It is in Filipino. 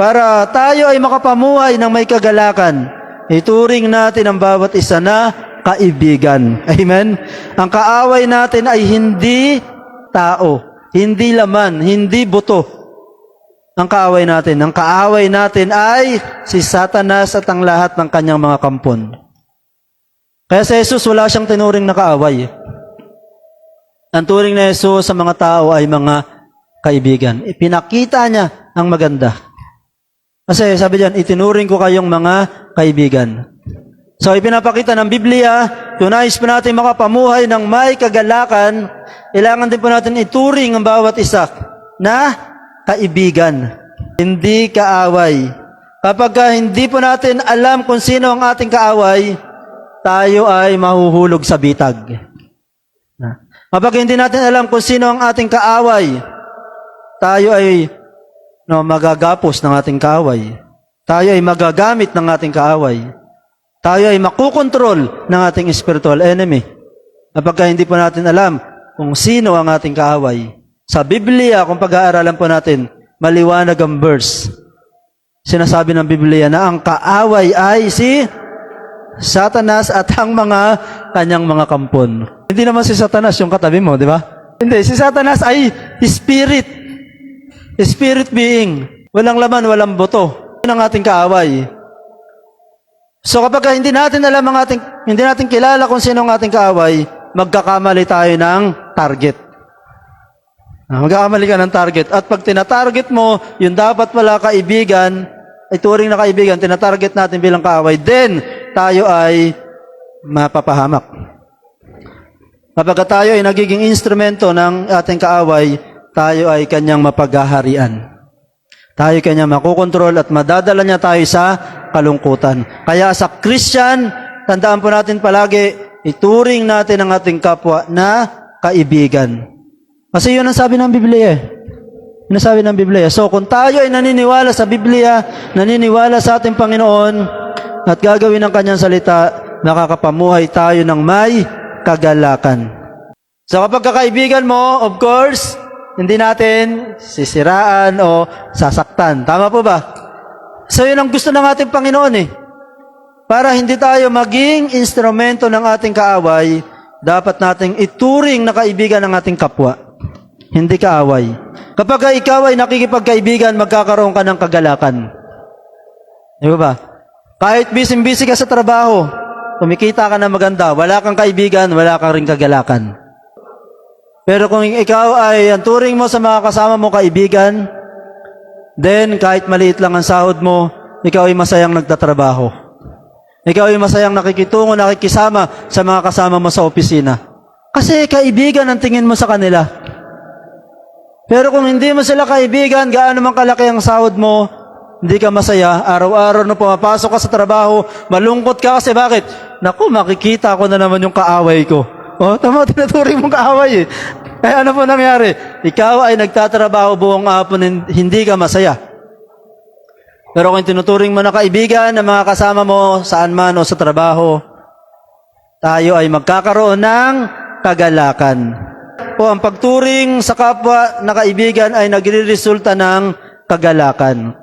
para tayo ay makapamuhay ng may kagalakan. Ituring natin ang bawat isa na kaibigan. Amen? Ang kaaway natin ay hindi tao, hindi laman, hindi buto. Ang kaaway natin, ang kaaway natin ay si Satanas at ang lahat ng kanyang mga kampon. Kaya sa Jesus, wala siyang tinuring na kaaway. Ang turing na Jesus sa mga tao ay mga kaibigan. Ipinakita niya ang maganda. Kasi sabi diyan, itinuring ko kayong mga kaibigan. So ipinapakita ng Biblia, kung nais pa natin makapamuhay ng may kagalakan, kailangan din po natin ituring ang bawat isa na kaibigan, hindi kaaway. Kapag ka hindi po natin alam kung sino ang ating kaaway, tayo ay mahuhulog sa bitag. Kapag hindi natin alam kung sino ang ating kaaway, tayo ay no, magagapos ng ating kaaway. Tayo ay magagamit ng ating kaaway. Tayo ay makukontrol ng ating spiritual enemy. Kapag hindi po natin alam kung sino ang ating kaaway. Sa Biblia, kung pag-aaralan po natin, maliwanag ang verse. Sinasabi ng Biblia na ang kaaway ay si Satanas at ang mga kanyang mga kampon. Hindi naman si Satanas yung katabi mo, di ba? Hindi, si Satanas ay spirit. Spirit being. Walang laman, walang buto. Yun ang ating kaaway. So kapag hindi natin alam ang ating, hindi natin kilala kung sino ang ating kaaway, magkakamali tayo ng target. Ah, Magkakamali ka ng target. At pag tinatarget mo, yung dapat pala kaibigan, ay turing na kaibigan, tinatarget natin bilang kaaway, then tayo ay mapapahamak. Kapag tayo ay nagiging instrumento ng ating kaaway, tayo ay kanyang mapaghaharian. Tayo kanya makukontrol at madadala niya tayo sa kalungkutan. Kaya sa Christian, tandaan po natin palagi, ituring natin ang ating kapwa na kaibigan. Kasi yun ang sabi ng Biblia eh. Yun ang sabi ng Biblia. So kung tayo ay naniniwala sa Biblia, naniniwala sa ating Panginoon, at gagawin ang kanyang salita, makakapamuhay tayo ng may kagalakan. So kapag kakaibigan mo, of course, hindi natin sisiraan o sasaktan. Tama po ba? So yun ang gusto ng ating Panginoon eh. Para hindi tayo maging instrumento ng ating kaaway, dapat nating ituring na kaibigan ng ating kapwa. Hindi kaaway. Kapag ikaw ay nakikipagkaibigan, magkakaroon ka ng kagalakan. Di ba ba? Kahit busy-busy ka sa trabaho, kumikita ka na maganda, wala kang kaibigan, wala kang ring kagalakan. Pero kung ikaw ay ang turing mo sa mga kasama mo kaibigan, then kahit maliit lang ang sahod mo, ikaw ay masayang nagtatrabaho. Ikaw ay masayang nakikitungo, nakikisama sa mga kasama mo sa opisina. Kasi kaibigan ang tingin mo sa kanila. Pero kung hindi mo sila kaibigan, gaano man kalaki ang sahod mo, hindi ka masaya, araw-araw na pumapasok ka sa trabaho, malungkot ka kasi bakit? Naku, makikita ko na naman yung kaaway ko. Oh, tama, tinuturing mong kaaway eh. Eh, ano po nangyari? Ikaw ay nagtatrabaho buong hapon, hindi ka masaya. Pero kung tinuturing mo na kaibigan ng mga kasama mo, saan man o sa trabaho, tayo ay magkakaroon ng kagalakan. O ang pagturing sa kapwa na kaibigan ay nagre-resulta ng kagalakan.